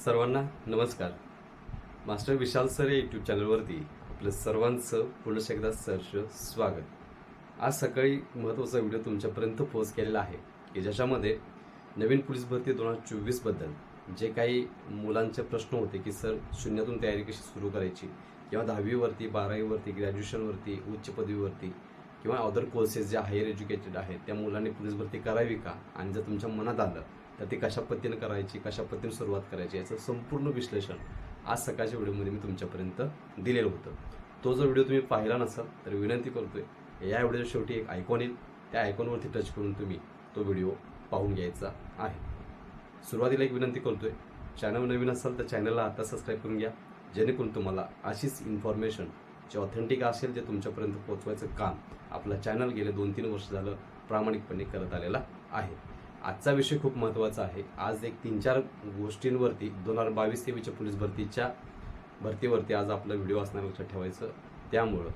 सर्वांना नमस्कार. Master Vishal sir या यूट्यूब चॅनलवरती आपलं सर्वांचं पुन्हा एकदा सहर्ष स्वागत. आज सकाळी महत्त्वाचा व्हिडिओ तुमच्यापर्यंत पोस्ट केलेला आहे की ज्याच्यामध्ये नवीन पोलीस भरती दोन हजार चोवीसबद्दल जे काही मुलांचे प्रश्न होते की सर शून्यातून तयारी कशी सुरू करायची किंवा दहावीवरती बारावीवरती ग्रॅज्युएशनवरती उच्च पदवीवरती किंवा अदर कोर्सेस जे हायर एज्युकेटेड आहेत त्या मुलांनी पोलीस भरती करावी का? आणि जर तुमच्या मनात आलं तर ती कशा पद्धतीनं करायची कशा पद्धतीने सुरुवात करायची याचं संपूर्ण विश्लेषण आज सकाळच्या व्हिडिओमध्ये मी तुमच्यापर्यंत दिलेलं होतं. तो जर व्हिडिओ तुम्ही पाहिला नसाल तर विनंती करतोय या व्हिडिओच्या शेवटी एक आयकॉन येईल. त्या आयकॉनवरती टच करून तुम्ही तो व्हिडिओ पाहून घ्यायचा आहे. सुरुवातीला एक विनंती करतोय चॅनल नवीन असाल तर चॅनलला आता सबस्क्राईब करून घ्या. जेणेकरून तुम्हाला अशीच इन्फॉर्मेशन जे ऑथेंटिक असेल ते तुमच्यापर्यंत पोहोचवायचं काम आपलं चॅनल गेले दोन तीन वर्ष झालं प्रामाणिकपणे करत आलेला आहे. आजचा विषय खूप महत्त्वाचा आहे. आज एक तीन चार गोष्टींवरती दोन हजार बावीस तेवीसच्या पोलीस भरतीच्या भरतीवरती आज आपला व्हिडिओ असणार लक्षात ठेवायचं. त्यामुळं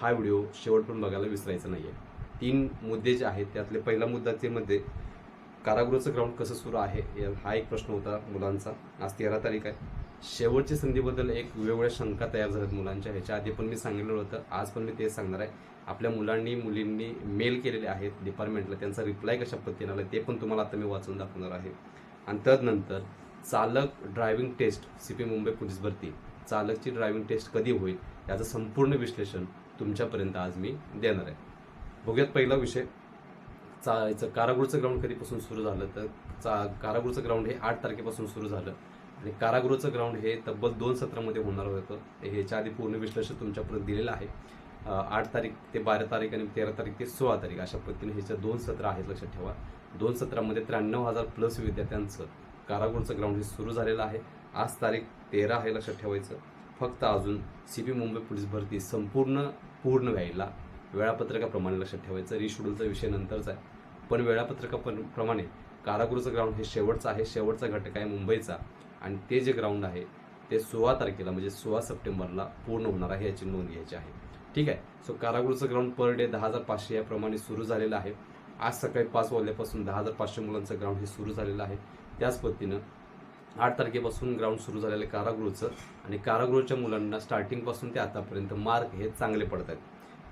हा व्हिडिओ शेवटपर्यंत बघायला विसरायचा नाही आहे तीन मुद्दे जे आहेत त्यातले पहिला मुद्दा ते मध्ये कारागृहाचं ग्राउंड कसं सुरू आहे या- हा एक प्रश्न होता मुलांचा. आज तेरा तारीख आहे. शेवटच्या संधीबद्दल एक वेगवेगळ्या शंका तयार झाल्यात मुलांच्या. ह्याच्या आधी पण मी सांगितलं होतं आज पण मी तेच सांगणार आहे. आपल्या मुलांनी मुलींनी मेल केलेले आहेत डिपार्टमेंटला त्यांचा रिप्लाय कशा पद्धतीने आला ते पण तुम्हाला आता मी वाचून दाखवणार आहे. आणि तदनंतर चालक driving test C P Mumbai police भरती. चालकची ड्रायव्हिंग टेस्ट कधी होईल याचं संपूर्ण विश्लेषण तुमच्यापर्यंत आज मी देणार आहे. बघूयात पहिला विषय. चा याचं कारागृहचं ग्राउंड कधीपासून सुरू झालं? तर चा कारागृहचं ग्राउंड हे आठ तारखेपासून सुरू झालं. आणि कारागृहचं ग्राउंड हे तब्बल दोन सत्रामध्ये होणार होतं. ह्याच्या आधी पूर्ण विश्लेषण तुमच्यापर्यंत दिलेलं आहे. आठ तारीख ते बारा तारीख आणि तेरा तारीख ते सोळा तारीख अशा पद्धतीने ह्याचं दोन सत्र आहेत लक्षात ठेवा. दोन सत्रामध्ये त्र्याण्णव हजार प्लस विद्यार्थ्यांचं कारागृहाचं ग्राउंड हे सुरू झालेलं आहे. आज तारीख तेरा आहे लक्षात ठेवायचं. फक्त अजून सी पी मुंबई पोलीस भरती संपूर्ण पूर्ण व्हायला वेळापत्रकाप्रमाणे लक्षात ठेवायचं. रिशेड्यूलचा विषय नंतरचा आहे. पण वेळापत्रकाप्रमाणे कारागृहचं ग्राउंड हे शेवटचं आहे. शेवटचा घटक आहे मुंबईचा. आणि ते जे ग्राउंड आहे ते सोळा तारखेला म्हणजे सोळा सप्टेंबरला पूर्ण होणार आहे याची नोंद घ्यायची आहे. ठीक आहे? सो कारागृहचं ग्राउंड पर डे दहा हजार पाचशे याप्रमाणे सुरू झालेलं आहे. आज सकाळी पाच वाजल्यापासून दहा हजार पाचशे मुलांचं ग्राउंड हे सुरू झालेलं आहे. त्याच पद्धतीनं आठ तारखेपासून ग्राउंड सुरू झालेलं आहे कारागृहचं आणि कारागृहच्या मुलांना स्टार्टिंगपासून ते आतापर्यंत मार्क हे चांगले पडत आहेत.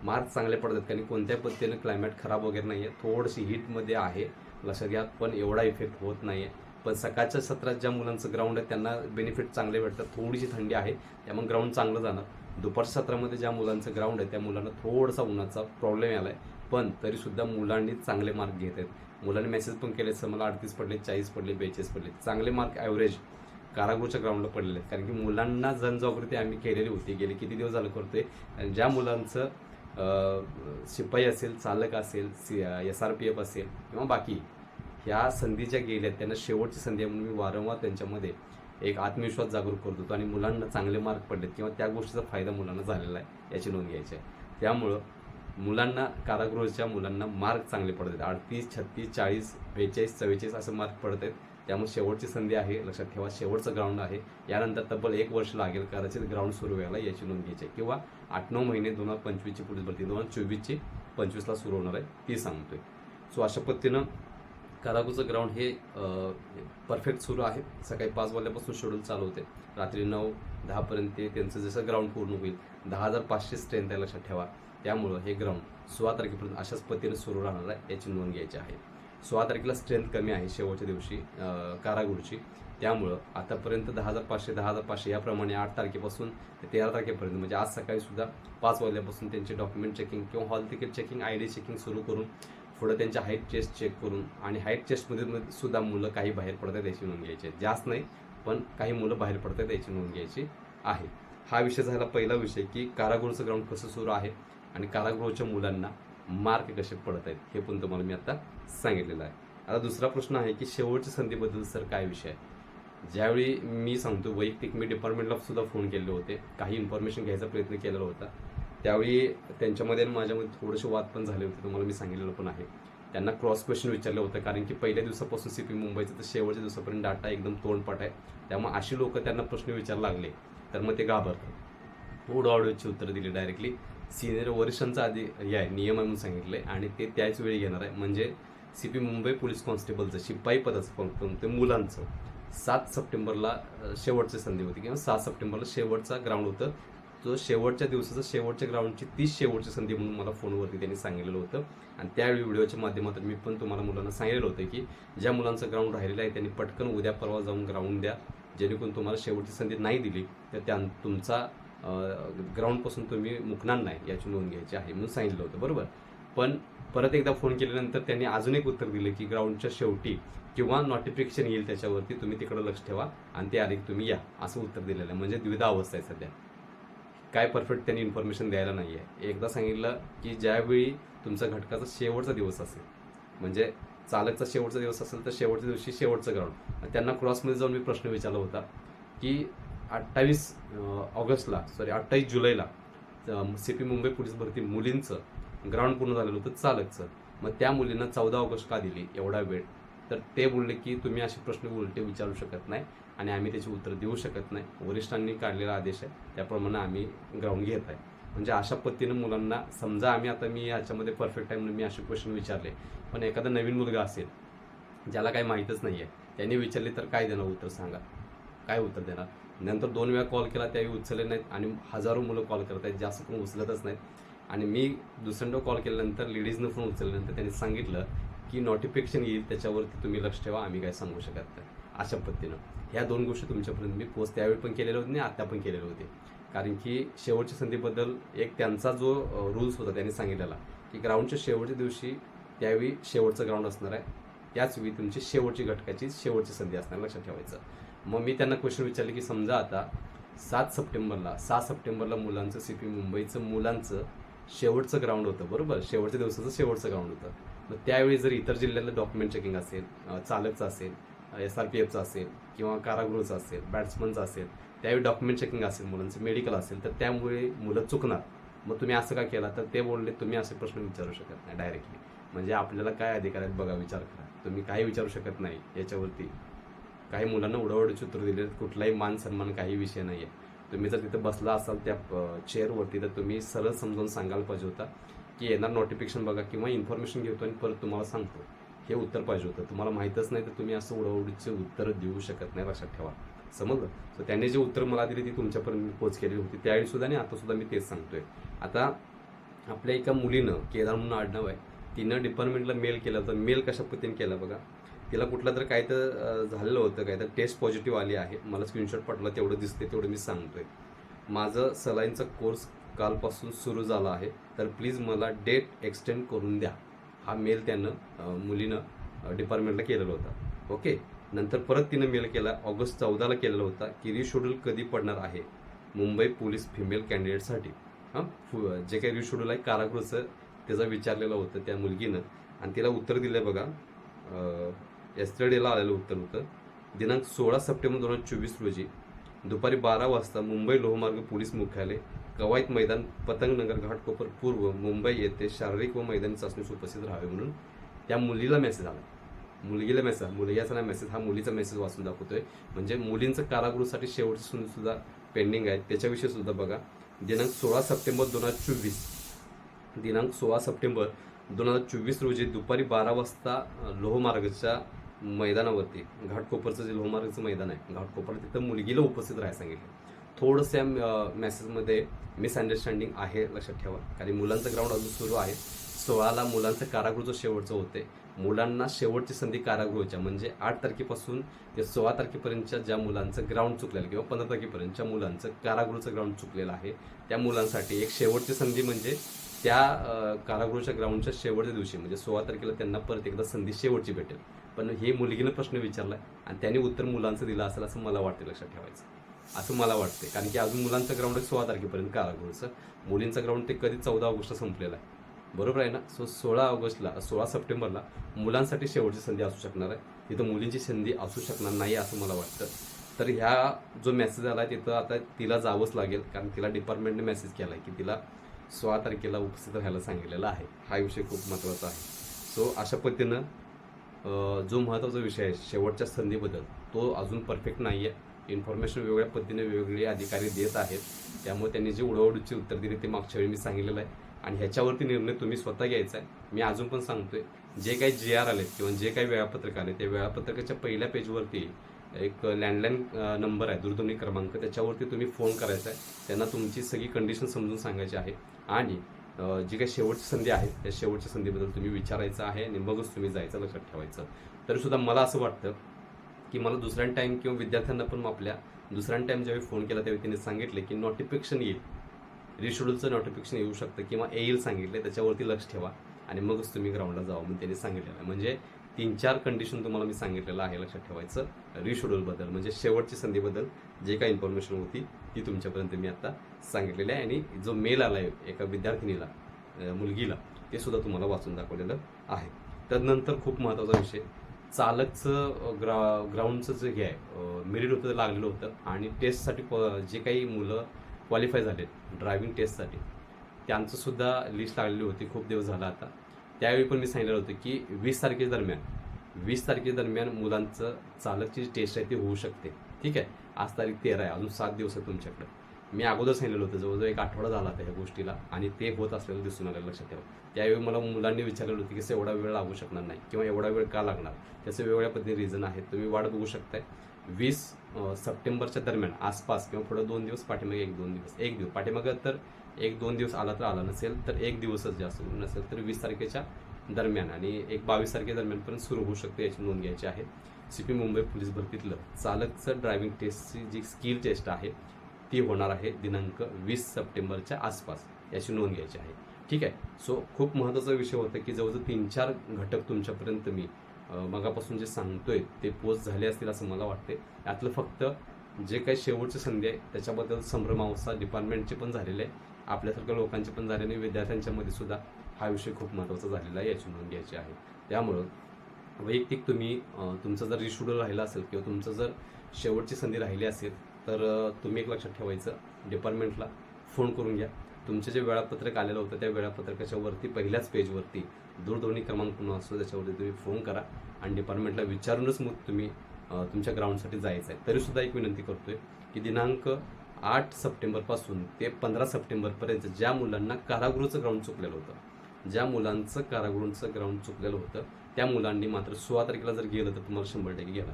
मार्क चांगले पडतात कारण कोणत्या पद्धतीनं क्लायमेट खराब वगैरे नाही आहे थोडीशी हीटमध्ये आहे. लक्षात घ्या पण एवढा इफेक्ट होत नाही आहे पण सकाळच्या सत्रात ज्या मुलांचं ग्राउंड आहे त्यांना बेनिफिट चांगले भेटतात. थोडीशी थंडी आहे त्यामुळे ग्राउंड चांगलं जाणार. दुपारच्या सत्रामध्ये ज्या मुलांचं ग्राउंड आहे त्या मुलांना थोडासा उन्हाचा प्रॉब्लेम आला आहे पण तरीसुद्धा मुलांनी चांगले मार्क घेत आहेत. मुलांनी मेसेज पण केले सर मला अडतीस पडले चाळीस पडले बेचाळीस पडले चांगले मार्क ॲव्हरेज कारागृहच्या ग्राउंडला पडलेले आहेत. कारण की मुलांना जनजागृती आम्ही केलेली होती. गेले किती दिवस झालं करतोय? आणि ज्या मुलांचं शिपाई असेल चालक असेल C S R P F असेल किंवा बाकी ह्या संधी ज्या गेल्या आहेत, त्यांना शेवटची संधी आहे म्हणून मी वारंवार त्यांच्यामध्ये एक आत्मविश्वास जागरूक करत होतो आणि मुलांना चांगले मार्क पडलेत किंवा त्या गोष्टीचा फायदा मुलांना झालेला आहे याची नोंद घ्यायची आहे. त्यामुळं मुलांना कारागृहाच्या मुलांना मार्क चांगले पडत आहेत. अडतीस छत्तीस चाळीस बेचाळीस चव्वेचाळीस असं मार्क पडत आहेत. त्यामुळे शेवटची संधी आहे. लक्षात ठेवा शेवटचं ग्राउंड आहे. यानंतर तब्बल एक वर्ष लागेल कदाचित ग्राउंड सुरू व्हायला याची नोंद घ्यायची आहे. किंवा आठ नऊ महिने दोन हजार पंचवीसची पोलीस भरती दोन हजार चोवीसची पंचवीसला सुरू होणार आहे ती सांगतोय. सो अशा पद्धतीनं कारागृहचं ग्राउंड हे परफेक्ट सुरू आहे. सकाळी पाच वाजल्यापासून शेड्यूल चालू होते. रात्री नऊ दहापर्यंत ते त्यांचं जसं ग्राउंड पूर्ण होईल दहा हजार पाचशे स्ट्रेंथ आहे लक्षात ठेवा. त्यामुळं हे ग्राउंड सोळा तारखेपर्यंत अशाच पद्धतीने सुरू राहणार आहे याची नोंद घ्यायची आहे. सोळा तारखेला स्ट्रेंथ कमी आहे शेवटच्या दिवशी अं, त्यामुळं आतापर्यंत दहा हजार पाचशे दहा हजार पाचशे याप्रमाणे आठ तारखेपासून ते तेरा तारखेपर्यंत म्हणजे आज सकाळी सुद्धा पाच वाजल्यापासून त्यांचे डॉक्युमेंट चेकिंग किंवा hall ticket checking I D checking सुरू करून पुढं त्यांच्या हाईट चेस्ट चेक करून आणि हाईट चेस्टमध्ये सुद्धा मुलं काही बाहेर पडतात याची नोंद घ्यायची आहे. जास्त नाही पण काही मुलं बाहेर पडतात याची नोंद घ्यायची आहे. हा विषय झाला पहिला विषय की कारागृहचं ग्राउंड कसं सुरू आहे आणि कारागृहाच्या मुलांना मार्क कसे पडत आहेत हे पण तुम्हाला मी आता सांगितलेलं आहे. आता दुसरा प्रश्न आहे की शेवटच्या संधीबद्दल सर काय विषय आहे? ज्यावेळी मी सांगतो वैयक्तिक मी डिपार्टमेंटला सुद्धा फोन केले होते काही इन्फॉर्मेशन घ्यायचा प्रयत्न केलेला होता. त्यावेळी त्यांच्यामध्ये आणि माझ्यामध्ये थोडेसे वाद पण झाले होते तुम्हाला मी सांगितलेलं पण आहे. त्यांना क्रॉस क्वेश्चन विचारलं होतं कारण की पहिल्या दिवसापासून सी पी मुंबईचं तर शेवटच्या दिवसापर्यंत डाटा एकदम तोंडपाठ आहे. त्यामुळे अशी लोक त्यांना प्रश्न विचारायला लागले तर मग ते घाबरतात. उडवाडवीची उत्तरं दिली डायरेक्टली सिनियर वरिष्ठांचा आधी हे आहे नियम आहे म्हणून सांगितलंय आणि ते त्याच वेळी घेणार आहे. म्हणजे सी पी मुंबई पोलीस कॉन्स्टेबलचं शिपाई पदाचं ते मुलांचं. सात सप्टेंबरला शेवटची संधी होती किंवा सहा सप्टेंबरला शेवटचा ग्राउंड होतं. तो शेवटच्या दिवसाचं शेवटच्या ग्राउंडची तीच शेवटची संधी म्हणून मला फोनवरती त्यांनी सांगितलेलं होतं. आणि त्या व्हिडिओच्या माध्यमातून मी पण तुम्हाला मुलांना सांगितलेलं होतं की ज्या मुलांचं ग्राउंड राहिलेलं आहे त्यांनी पटकन उद्या परवा जाऊन ग्राउंड द्या. जेणेकरून तुम्हाला शेवटची संधी नाही दिली तर त्या तुमचा ग्राउंडपासून तुम्ही मुकणार नाही याची नोंद घ्यायची आहे म्हणून सांगितलं होतं. बरोबर? पण परत एकदा फोन केल्यानंतर त्यांनी अजून एक उत्तर दिलं की ग्राउंडच्या शेवटी किंवा नोटिफिकेशन येईल त्याच्यावरती तुम्ही तिकडं लक्ष ठेवा आणि ते आले तुम्ही या असं उत्तर दिलेलं आहे. म्हणजे द्विधा अवस्था आहे सध्या. काय परफेक्ट त्यांनी इन्फॉर्मेशन द्यायला नाही आहे एकदा सांगितलं की ज्यावेळी तुमचा घटकाचा शेवटचा दिवस असेल म्हणजे चालकचा शेवटचा दिवस असेल तर शेवटच्या दिवशी शेवटचं ग्राउंड त्यांना क्रॉसमध्ये जाऊन मी प्रश्न विचारला होता की अठ्ठावीस ऑगस्टला सॉरी अठ्ठावीस जुलैला सी पी मुंबई पोलीस भरती मुलींचं ग्राउंड पूर्ण झालेलं होतं चालकचं. मग त्या मुलींना चौदा ऑगस्ट का दिली एवढा वेळ? तर ते बोलले की तुम्ही असे प्रश्न उलटे विचारू शकत नाही. आणि आम्ही त्याची उत्तर देऊ शकत नाही. वरिष्ठांनी काढलेला आदेश आहे. त्याप्रमाणे आम्ही ग्राउंड घेत आहे. म्हणजे अशा पद्धतीनं मुलांना समजा आम्ही आता मी याच्यामध्ये परफेक्ट आहे म्हणून मी असे क्वेश्चन विचारले. पण एखादा नवीन मुलगा असेल ज्याला काही माहीतच नाही आहे त्याने विचारले तर काय देणार उत्तर सांगा? काय उत्तर देणार? नंतर दोन वेळा कॉल केला त्यावेळी उचलले नाहीत आणि हजारो मुलं कॉल करत आहेत जास्त कोण उचलतच नाहीत. आणि मी दुसऱ्यांदा कॉल केल्यानंतर लेडीजनं फोन उचलल्यानंतर त्यांनी सांगितलं की नोटिफिकेशन येईल त्याच्यावरती तुम्ही लक्ष ठेवा आम्ही काय सांगू शकत नाही. अशा पद्धतीनं. ह्या दोन गोष्टी तुमच्यापर्यंत मी पोस्ट त्यावेळी पण केलेले होते आणि आत्ता पण केलेले होते कारण की शेवटच्या संधीबद्दल एक त्यांचा जो रूल्स होता त्यांनी सांगितलेला की ग्राउंडच्या शेवटच्या दिवशी त्यावेळी शेवटचं ग्राउंड असणार आहे. त्याचवेळी तुमची शेवटची घटकाची शेवटची संधी असणार लक्षात ठेवायचं. मग मी त्यांना क्वेश्चन विचारले की समजा आता सात सप्टेंबरला सहा सप्टेंबरला मुलांचं सी पी मुंबईचं मुलांचं शेवटचं ग्राउंड होतं बरोबर? शेवटच्या दिवसाचं शेवटचं ग्राउंड होतं. मग त्यावेळी जर इतर जिल्ह्यातलं डॉक्युमेंट चेकिंग असेल चालकचं असेल एस आर पी एफचं असेल किंवा कारागृहचं असेल बॅट्समनचं असेल त्यावेळी डॉक्युमेंट चेकिंग असेल मुलांचं मेडिकल असेल तर त्यामुळे मुलं चुकणार. मग तुम्ही असं का केला? तर ते बोलले तुम्ही असे प्रश्न विचारू शकत नाही डायरेक्टली म्हणजे आपल्याला काय अधिकार आहेत बघा विचार करा. तुम्ही काही विचारू शकत नाही याच्यावरती. काही मुलांना उडवडीचे उत्तर दिले कुठलाही मान सन्मान काही विषय नाही आहे तुम्ही जर तिथं बसला असाल त्या चेअरवरती तर तुम्ही सरळ समजावून सांगायला पाहिजे होता की येणार नोटिफिकेशन बघा किंवा इन्फॉर्मेशन घेतो आणि परत तुम्हाला सांगतो. हे उत्तर पाहिजे होतं. तुम्हाला माहीतच नाही तर तुम्ही असं उडवडीचे उत्तर देऊ शकत नाही लक्षात ठेवा. समजलं? तर त्यांनी जे उत्तर मला दिली ती तुमच्यापर्यंत मी पोच केली होती. त्यावेळी सुद्धा नाही आता सुद्धा मी तेच सांगतोय. आता आपल्या एका मुलीनं केदार म्हणून आडनाव आहे तिनं डिपार्टमेंटला मेल केला होता. मेल कशा पद्धतीने केला बघा? तिला कुठला तर काय तर झालेलं होतं काय तर टेस्ट पॉझिटिव्ह आली आहे. मला स्क्रीनशॉट पाठवला तेवढं दिसते तेवढं मी सांगतोय. माझं सलाईनचा कोर्स कालपासून सुरू झाला आहे. तर प्लीज मला डेट एक्सटेंड करून द्या. हा मेल त्यानं मुलीनं डिपार्टमेंटला केलेला होता. ओके नंतर परत तिनं मेल केला. ऑगस्ट चौदाला केलेला होता. की रिशेड्यूल कधी पडणार आहे? मुंबई पोलीस फिमेल कॅन्डिडेटसाठी हां? फु- जे काही रिशेड्यूल आहे कारागृहचं त्याचा विचारलेलं होतं त्या मुलगीनं. आणि तिला उत्तर दिलं बघा. एस्टरडेला आलेलं उत्तर होतं. दिनांक सोळा सप्टेंबर दोन हजार चोवीस रोजी दुपारी बारा वाजता मुंबई लोहमार्ग पोलीस मुख्यालय कवायत मैदान पतंगनगर घाटकोपर पूर्व मुंबई येथे शारीरिक व मैदानी चाचणीस उपस्थित राहावे म्हणून त्या मुलीला मेसेज आला. मुलगीला मेसेज मुलग्याचा नाही मेसेज हा मुलीचा मेसेज वाचून दाखवतोय. म्हणजे मुलींचं कारागृहासाठी शेवटची सुद्धा सुद्धा पेंडिंग आहे. त्याच्याविषयी सुद्धा बघा. दिनांक सोळा सप्टेंबर दोन हजार चोवीस. दिनांक सोळा सप्टेंबर दोन हजार चोवीस रोजी दुपारी बारा वाजता लोहमार्गच्या मैदानावरती घाटकोपरचं जे लोहमार्गचं मैदान आहे घाटकोपर तिथं मुलगीला उपस्थित राहायला सांगितलं. थोडंसं या मेसेजमध्ये मिसअंडरस्टँडिंग आहे लक्षात ठेवा. कारण मुलांचं ग्राउंड अजून सुरू आहे. सोळाला मुलांचं कारागृहचं शेवटचं होते मुलांना शेवटची संधी कारागृहाच्या म्हणजे आठ तारखेपासून ते सोळा तारखेपर्यंतच्या ज्या मुलांचं ग्राउंड चुकलेलं किंवा पंधरा तारखेपर्यंतच्या मुलांचं कारागृहचं ग्राउंड चुकलेलं आहे त्या मुलांसाठी एक शेवटची संधी म्हणजे त्या कारागृहच्या कारागृहाच्या ग्राउंडच्या शेवटच्या दिवशी म्हणजे सोळा तारखेला त्यांना परत एकदा संधी शेवटची भेटेल. पण हे मुलगीनं प्रश्न विचारला आणि त्यांनी उत्तर मुलांचं दिलं असेल असं मला वाटतं लक्षात ठेवायचं. असं मला वाटते कारण की अजून मुलांचं ग्राउंड आहे सोळा तारखेपर्यंत कारागृहाचं मुलींचं ग्राउंड ते कधी चौदा ऑगस्टला संपलेलं आहे. बरोबर आहे ना? सो सोळा ऑगस्टला सोळा सप्टेंबरला मुलांसाठी शेवटची संधी असू शकणार आहे. तिथं मुलींची संधी असू शकणार नाही असं मला वाटतं. तर ह्या जो मेसेज आला आहे तिथं आता तिला जावंच लागेल. कारण तिला डिपार्टमेंटने मेसेज केला आहे की तिला सोळा तारखेला उपस्थित राहायला सांगितलेला आहे. हा विषय खूप महत्त्वाचा आहे. सो अशा पद्धतीनं जो महत्त्वाचा विषय आहे शेवटच्या संधीबद्दल तो अजून परफेक्ट नाही आहे इन्फॉर्मेशन वेगवेगळ्या पद्धतीने वेगवेगळे अधिकारी देत आहेत. त्यामुळे त्यांनी जे उडवडूचे उत्तर दिली ते मागच्या वेळी मी सांगितलेलं आहे. आणि ह्याच्यावरती निर्णय तुम्ही स्वतः घ्यायचा आहे. मी अजून पण सांगतोय जे काही जे आर आले किंवा जे काही वेळापत्रक आले त्या वेळापत्रकाच्या पहिल्या पेजवरती एक लँडलाईन नंबर आहे दूरध्वनी क्रमांक त्याच्यावरती तुम्ही फोन करायचा आहे. त्यांना तुमची सगळी कंडिशन समजून सांगायची आहे. आणि जी काही शेवटची संधी आहे त्या शेवटच्या संधीबद्दल तुम्ही विचारायचं आहे आणि मगच तुम्ही जायचं लक्षात ठेवायचं. तरी सुद्धा मला असं वाटतं की मला दुसऱ्या टाईम किंवा विद्यार्थ्यांना पण आपल्या दुसऱ्या टाईम ज्यावेळी फोन केला त्यावेळी त्यांनी सांगितले की नोटिफिकेशन येईल. रिशेड्यूलचं नोटिफिकेशन येऊ शकतं किंवा येईल सांगितले त्याच्यावरती लक्ष ठेवा. आणि मगच तुम्ही ग्राउंडला जावं म्हणून त्यांनी सांगितलेलं आहे. म्हणजे तीन चार कंडिशन तुम्हाला मी सांगितलेलं आहे लक्षात ठेवायचं. रिशेड्यूलबद्दल म्हणजे शेवटची संधीबद्दल जे काही इन्फॉर्मेशन होती ती तुमच्यापर्यंत मी आता सांगितलेली आहे. आणि जो मेल आला आहे एका विद्यार्थिनीला मुलगीला ते सुद्धा तुम्हाला वाचून दाखवलेलं आहे. त्यानंतर खूप महत्त्वाचा विषय चालकचं ग्रा ग्राउंडचं जे हे आहे मेरिट होतं ते लागलेलं होतं आणि टेस्टसाठी प- जे काही मुलं क्वालिफाय झालेत ड्रायव्हिंग टेस्टसाठी त्यांचंसुद्धा लिस्ट लागलेली होती खूप दिवस झाला आता. त्यावेळी पण मी सांगितलं होतं की वीस तारखेदरम्यान वीस तारखेदरम्यान मुलांचं चालकची जी टेस्ट आहे ती होऊ शकते. ठीक आहे? आज तारीख तेरा आहे अजून सात दिवस आहे तुमच्याकडे. मी अगोदर सांगितलेलं होतं जवळजवळ एक आठवडा झाला त्या ह्या गोष्टीला आणि ते होत असलेलं दिसून आलेलं लक्षात ठेवा. त्यावेळी मला मुलांनी विचारलेलं होतं की "सर, एवढा वेळ लागू शकणार नाही किंवा एवढा वेळ का लागणार? त्याचं वेगवेगळ्या पद्धतीने रिझन आहे तुम्ही वाट बघू शकताय. वीस सप्टेंबरच्या दरम्यान आसपास किंवा पुढे दोन दिवस पाठीमागे एक दोन दिवस एक दिवस. पाठीमागे तर एक दोन दिवस आला तर आला नसेल तर एक दिवसच जास्त नसेल तर वीस तारखेच्या दरम्यान आणि एक बावीस तारखे दरम्यानपर्यंत सुरू होऊ शकते याची नोंद घ्यायची आहे. सी पी मुंबई पोलीस भरतीतलं चालकचं ड्रायव्हिंग टेस्टची जी स्किल टेस्ट आहे ती होणार आहे दिनांक वीस सप्टेंबरच्या आसपास. याची नोंद घ्यायची आहे. ठीक आहे? सो खूप महत्त्वाचा विषय होता की जवळजवळ तीन चार घटक तुमच्यापर्यंत मी मगापासून जे सांगतोय ते पोस्ट झाले असतील असं मला वाटते यातलं फक्त जे काही शेवटची संधी आहे त्याच्याबद्दल संभ्रमावस्था डिपार्टमेंटचे पण झालेले आहे. आपल्यासारख्या लोकांचे पण झाले आणि विद्यार्थ्यांच्यामध्ये सुद्धा हा विषय खूप महत्त्वाचा झालेला आहे याची नोंद घ्यायची आहे. त्यामुळं वैयक्तिक तुम्ही तुमचं जर रिशेड्यूल राहिला असेल किंवा तुमचं जर शेवटची संधी राहिली असेल तर तुम्ही एक लक्षात ठेवायचं. डिपार्टमेंटला फोन करून घ्या. तुमचे जे वेळापत्रक आलेलं होतं त्या वेळापत्रकाच्या वरती पहिल्याच पेजवरती दूरध्वनी क्रमांक पुन्हा असतो त्याच्यावरती तुम्ही फोन करा आणि डिपार्टमेंटला विचारूनच मग तुम्ही तुमच्या ग्राउंडसाठी जायचं आहे. तरीसुद्धा एक विनंती करतोय की दिनांक आठ सप्टेंबरपासून ते पंधरा सप्टेंबरपर्यंत ज्या मुलांना कारागृहचं ग्राउंड चुकलेलं होतं ज्या मुलांचं कारागृहचं ग्राउंड चुकलेलं होतं त्या मुलांनी मात्र सोळा तारखेला जर गेलं तर तुम्हाला शंभर टक्के गेला.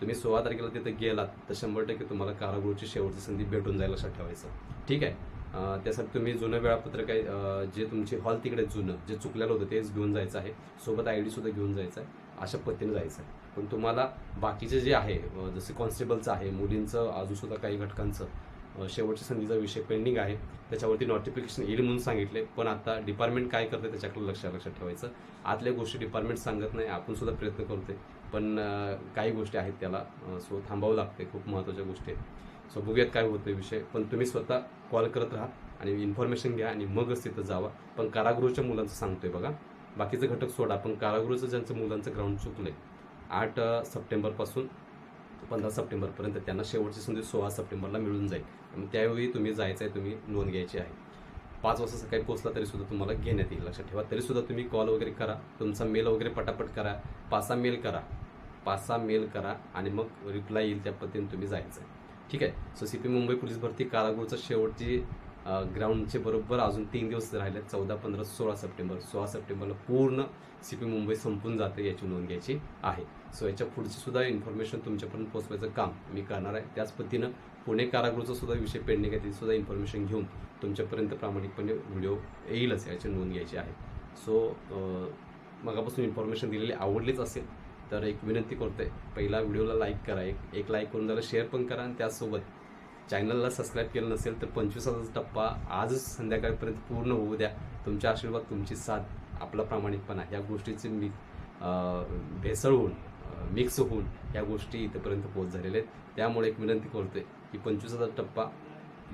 तुम्ही सोळा तारखेला तिथे गेलात तर शंभर टक्के तुम्हाला कारागृहाची शेवटची संधी भेटून जाईल लक्षात ठेवायचं ठीक आहे? त्यासाठी तुम्ही जुनं वेळापत्रक आहे जे तुमची हॉल तिकडे जुनं जे चुकलेलं होतं तेच घेऊन जायचं आहे. सोबत आय डी सुद्धा घेऊन जायचं आहे. अशा पद्धतीने जायचं आहे. पण तुम्हाला बाकीचे जे आहे जसं जसे कॉन्स्टेबलचं आहे मुलींचं अजूनसुद्धा काही घटकांचं शेवटच्या संधीचा विषय पेंडिंग आहे. त्याच्यावरती नोटिफिकेशन येईल म्हणून सांगितले पण आता डिपार्टमेंट काय करते त्याच्याकडे लक्ष लक्षात ठेवायचं. आतल्या गोष्टी डिपार्टमेंट सांगत नाही आपण सुद्धा प्रयत्न करतोय. पण काही गोष्टी आहेत त्याला सो थांबावं लागते खूप महत्त्वाच्या गोष्टी आहेत. सो बघूयात काय होतं विषय. पण तुम्ही स्वतः कॉल करत राहा आणि इन्फॉर्मेशन घ्या आणि मगच तिथं जावा. पण कारागृहच्या मुलांचं सांगतोय बघा. बाकीचं घटक सोडा पण कारागृहचं ज्यांचं मुलांचं ग्राउंड चुकलंय आठ सप्टेंबरपासून पंधरा सप्टेंबरपर्यंत त्यांना शेवटची संधी सोळा सप्टेंबरला मिळून जाईल. त्यावेळी तुम्ही जायचं आहे तुम्ही नोंद घ्यायची आहे. पाच वाजता सकाळी पोहोचला तरी सुद्धा तुम्हाला घेण्यात येईल. लक्षात ठेवा. तरी सुद्धा तुम्ही कॉल वगैरे करा. तुमचा मेल वगैरे पटापट करा. पाच सहा मेल करा. पाच सहा मेल करा आणि मग रिप्लाय येईल त्या पद्धतीने तुम्ही जायचं. आहे ठीक आहे? So C P Mumbai police भरती कारागृहचं शेवटची ग्राउंडचे बरोबर अजून तीन दिवस राहिले. चौदा पंधरा सोळा सप्टेंबर. सोळा सप्टेंबरला पूर्ण सी पी मुंबई संपून जाते याची नोंद घ्यायची आहे. सो याच्या पुढची सुद्धा इन्फॉर्मेशन तुमच्यापर्यंत पोहोचवायचं काम मी करणार आहे. त्याच पद्धतीनं पुणे कारागृहचा सुद्धा विषय पेंडिंग आहे सुद्धा इन्फॉर्मेशन घेऊन तुमच्यापर्यंत प्रामाणिकपणे व्हिडिओ येईलच याची नोंद घ्यायची आहे. सो मगापासून इन्फॉर्मेशन दिलेली आवडलीच असेल तर एक विनंती करतोय पहिला व्हिडिओला लाईक करा एक एक लाईक करून जरा शेअर पण करा आणि त्याचसोबत चॅनलला सबस्क्राईब केलं नसेल तर पंचवीस हजारचा टप्पा आजच संध्याकाळपर्यंत पूर्ण होऊ द्या. तुमच्या आशीर्वाद तुमची साथ आपला प्रामाणिकपणा या गोष्टीचे मी भेसळ होऊन मिक्स होऊन या गोष्टी इथपर्यंत पोहोच झालेल्या आहेत. त्यामुळे एक विनंती करतोय की पंचवीस हजार टप्पा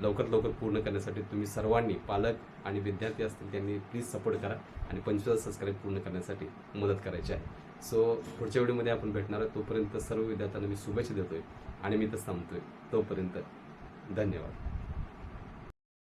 लवकरात लवकर पूर्ण करण्यासाठी तुम्ही सर्वांनी पालक आणि विद्यार्थी असतील त्यांनी प्लीज सपोर्ट करा आणि पंचवीस हजार सबस्क्राईब पूर्ण करण्यासाठी मदत करायची आहे. सो पुढच्या व्हिडिओमध्ये आपण भेटणार आहे तोपर्यंत सर्व विद्यार्थ्यांना मी शुभेच्छा देतोय आणि मी तर थांबतोय. तोपर्यंत धन्यवाद.